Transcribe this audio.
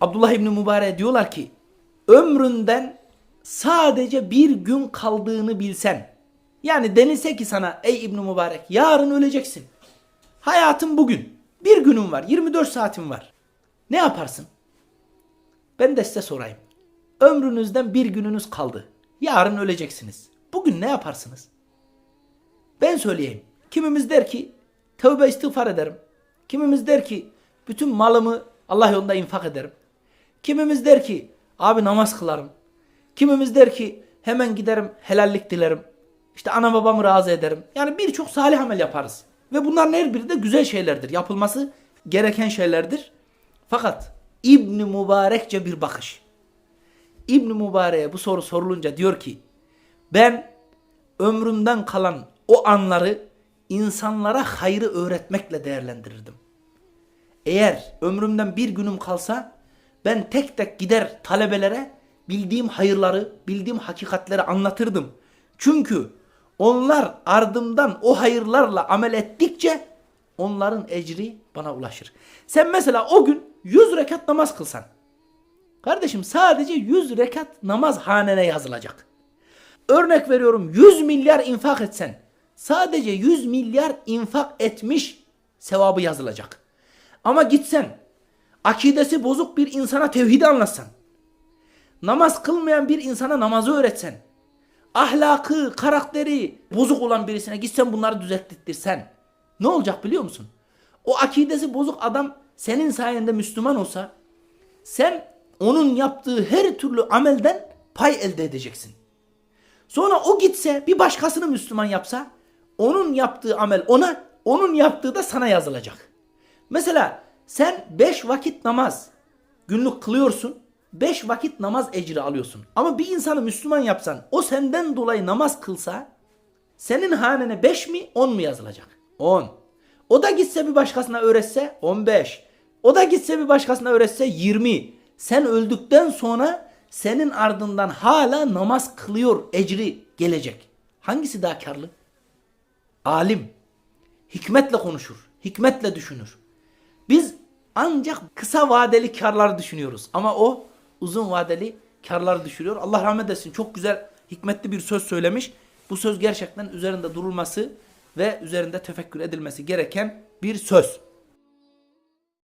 Abdullah İbni Mübarek diyorlar ki ömründen sadece bir gün kaldığını bilsen. Yani denilse ki sana ey İbni Mübarek yarın öleceksin. Hayatın bugün. Bir günün var. 24 saatin var. Ne yaparsın? Ben de size sorayım. Ömrünüzden bir gününüz kaldı. Yarın öleceksiniz. Bugün ne yaparsınız? Ben söyleyeyim. Kimimiz der ki tövbe istiğfar ederim. Kimimiz der ki bütün malımı Allah yolunda infak ederim. Kimimiz der ki abi namaz kılarım. Kimimiz der ki hemen giderim helallik dilerim. İşte ana babamı razı ederim. Yani birçok salih amel yaparız. Ve bunların her biri de güzel şeylerdir. Yapılması gereken şeylerdir. Fakat İbn Mübarekçe bir bakış. İbn Mübarek'e bu soru sorulunca diyor ki ben ömrümden kalan o anları insanlara hayrı öğretmekle değerlendirirdim. Eğer ömrümden bir günüm kalsa ben tek tek gider talebelere bildiğim hayırları, bildiğim hakikatleri anlatırdım. Çünkü onlar ardımdan o hayırlarla amel ettikçe onların ecri bana ulaşır. Sen mesela o gün 100 rekat namaz kılsan. Kardeşim sadece 100 rekat namaz hanene yazılacak. Örnek veriyorum 100 milyar infak etsen sadece 100 milyar infak etmiş sevabı yazılacak. Ama gitsen akidesi bozuk bir insana tevhidi anlatsan namaz kılmayan bir insana namazı öğretsen ahlakı, karakteri bozuk olan birisine gitsen bunları düzelttirsen ne olacak biliyor musun? O akidesi bozuk adam senin sayende Müslüman olsa sen onun yaptığı her türlü amelden pay elde edeceksin. Sonra o gitse bir başkasını Müslüman yapsa onun yaptığı amel ona, onun yaptığı da sana yazılacak. Mesela sen 5 vakit namaz günlük kılıyorsun. 5 vakit namaz ecri alıyorsun. Ama bir insanı Müslüman yapsan o senden dolayı namaz kılsa senin hanene 5 mi 10 mu yazılacak? 10. O da gitse bir başkasına öğretse 15. O da gitse bir başkasına öğretse 20. Sen öldükten sonra senin ardından hala namaz kılıyor ecri gelecek. Hangisi daha karlı? Alim. Hikmetle konuşur. Hikmetle düşünür. Biz ancak kısa vadeli karlar düşünüyoruz. Ama o uzun vadeli karlar düşürüyor. Allah rahmet etsin. Çok güzel, hikmetli bir söz söylemiş. Bu söz gerçekten üzerinde durulması ve üzerinde tefekkür edilmesi gereken bir söz.